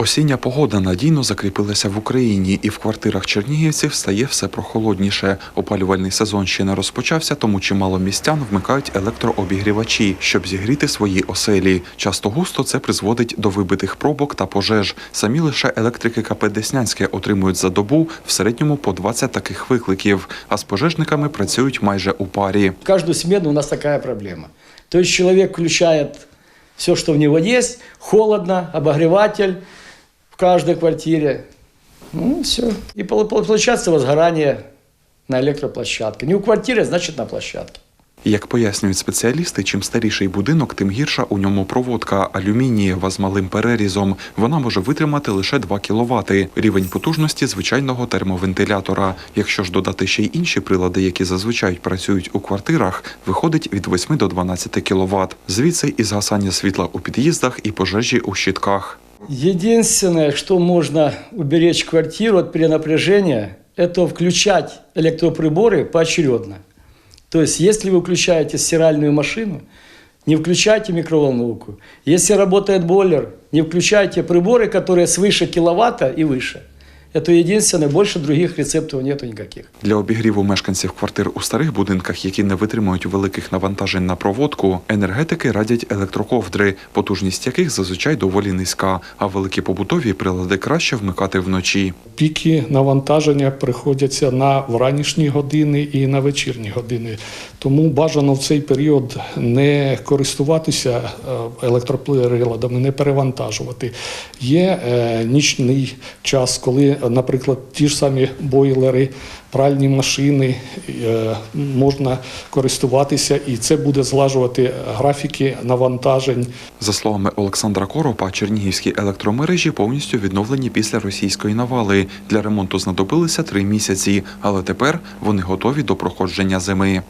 Осіння погода надійно закріпилася в Україні, і в квартирах чернігівців стає все прохолодніше. Опалювальний сезон ще не розпочався, тому чимало містян вмикають електрообігрівачі, щоб зігріти свої оселі. Часто густо це призводить до вибитих пробок та пожеж. Самі лише електрики КП Деснянське отримують за добу в середньому по 20 таких викликів, а з пожежниками працюють майже у парі. Каждую смену у нас такая проблема. То есть человек включает все, что в него есть, холодно, обогреватель в каждой квартире. Ну, все. И пол- пол- получается возгорание на электроплощадке. Не у квартиры, значит на площадке. Як пояснюють спеціалісти, чим старіший будинок, тим гірша у ньому проводка алюмінієва з малим перерізом. Вона може витримати лише 2 кВт, рівень потужності звичайного термовентилятора. Якщо ж додати ще й інші прилади, які зазвичай працюють у квартирах, виходить від 8 до 12 кВт. Звідси і згасання світла у під'їздах, і пожежі у щитках. Единственное, что можно уберечь квартиру от перенапряжения, это включать электроприборы поочередно. То есть, если вы включаете стиральную машину, не включайте микроволновку. Если работает бойлер, не включайте приборы, которые свыше киловатта и выше. Это единственное, больше других рецептов нету никаких. Для обігріву мешканців квартир у старих будинках, які не витримують великих навантажень на проводку, енергетики радять електроковдри, потужність яких зазвичай доволі низька, а великі побутові прилади краще вмикати вночі. Піки навантаження приходяться на вранішні години і на вечірні години. Тому бажано в цей період не користуватися е, електроприладами, не перевантажувати. Є е, нічний час, коли, наприклад, ті ж самі бойлери, пральні машини е, можна користуватися, і це буде злажувати графіки навантажень. За словами Олександра Коропа, чернігівські електромережі повністю відновлені після російської навали. Для ремонту знадобилися три місяці, але тепер вони готові до проходження зими.